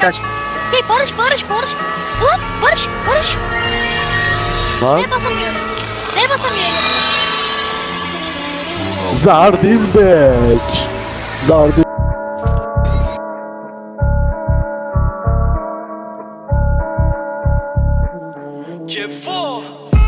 Kaç. Hey Barış Barış Barış. Ulan Barış Barış. Lan. Ne basamıyorum. Ne basamıyorum. Zard is back. Zard is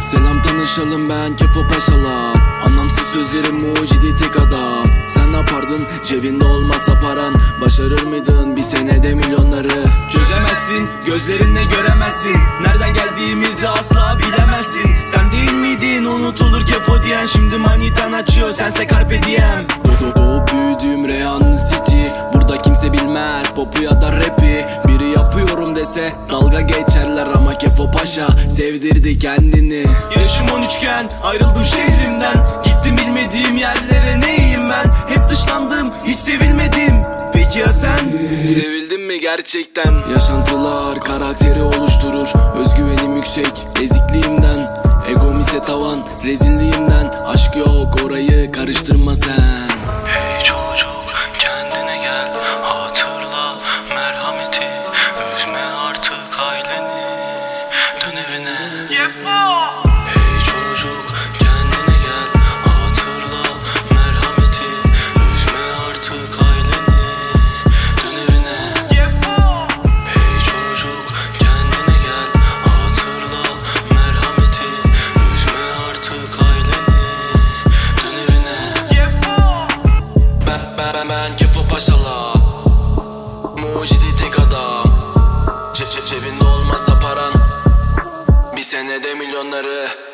Selam tanışalım ben Kefo Paşalar Anlamsız sözlerim mucidi tek adam Sen ne yapardın cebinde olmasa paran Başarır mıydın senede milyonları. Çözemezsin gözlerinle göremezsin. Nereden geldiğimizi asla bilemezsin. Sen değil miydin unutulur Kefo diyen? Şimdi manitan açıyor sense carpe diem. Do- do- Doğup büyüdüğüm Reyhanlı City. Burada kimse bilmez popu ya da rapi. Biri yapıyorum dese dalga geçerler ama Kefo Paşa sevdirdi kendini. Yaşım 13 iken ayrıldım şehrimden. Gittim bilmediğim yerlere neyim ben? Hep dışlandım hiç sevilmedim Ya sen? Sevildin mi gerçekten? Yaşantılar karakteri oluşturur. Özgüvenim yüksek ezikliğimden. Egom ise tavan rezilliğimden. Aşk yok orayı karıştırma sen. Hey çocuk kendine gel. Hatırla merhameti. Üzme artık aileni. Dön evine. Hey hemen kefu paşala Mucidi tek adam. Ce -ce Cebinde olmasa paran. Bir senede milyonları.